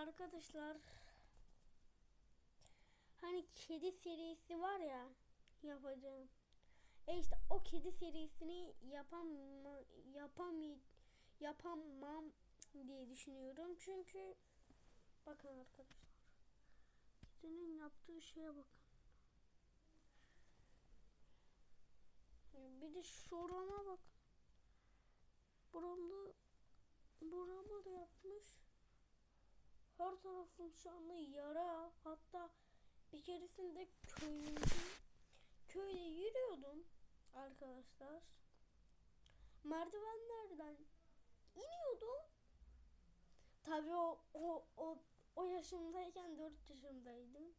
arkadaşlar hani kedi serisi var ya yapacağım. E işte o kedi serisini yapamam yapamay yapamam diye düşünüyorum. Çünkü bakın arkadaşlar. Kedinin yaptığı şeye bakın. Bir de şurama bak. Buramda burama da yapmış. Tarafım şu anda yara. Hatta bir keresinde köyümde köyde yürüyordum arkadaşlar. Merdivenlerden iniyordum. Tabii o o o o yaşımdayken 4 yaşındaydım.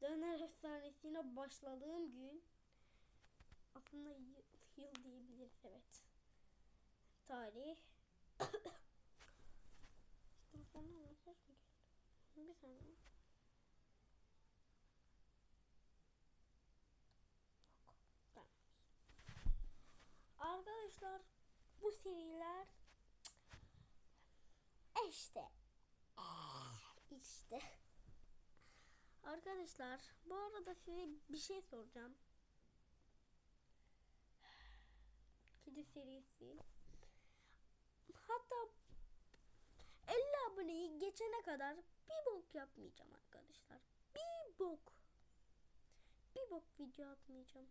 Döner efsanesine başladığım gün aslında yıl diyebiliriz evet. Tarih. Telefonla mesaj mı? Bir saniye. Arkadaşlar bu seriler işte işte Arkadaşlar bu arada size bir şey soracağım. Kedi serisi. Hatta 50 geçene kadar bir bok yapmayacağım arkadaşlar. Bir bok. Bir bok video atmayacağım.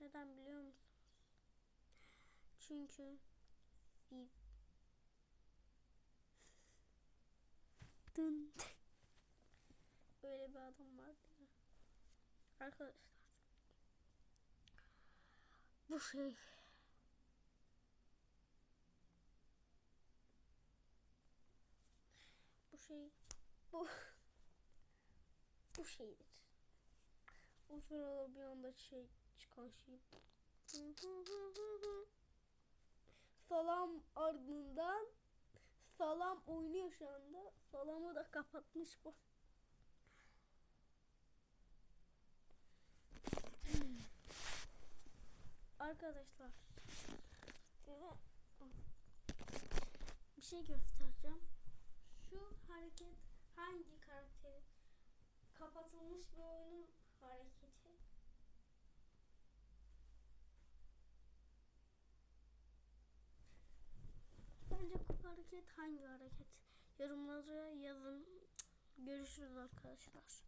Neden biliyor musunuz? Çünkü Dın. Öyle bir adam vardı ya. Arkadaşlar. Bu şey. Şey. Bu. Bu şeydir. O sırada bir anda şey çıkan şey. Salam ardından Salam oynuyor şu anda. Salamı da kapatmış bu. Arkadaşlar size bir şey göstereceğim. Şu hareket hangi karakteri kapatılmış bir oyunun hareketi. Bence bu hareket hangi hareket? Yorumlara yazın. Görüşürüz arkadaşlar.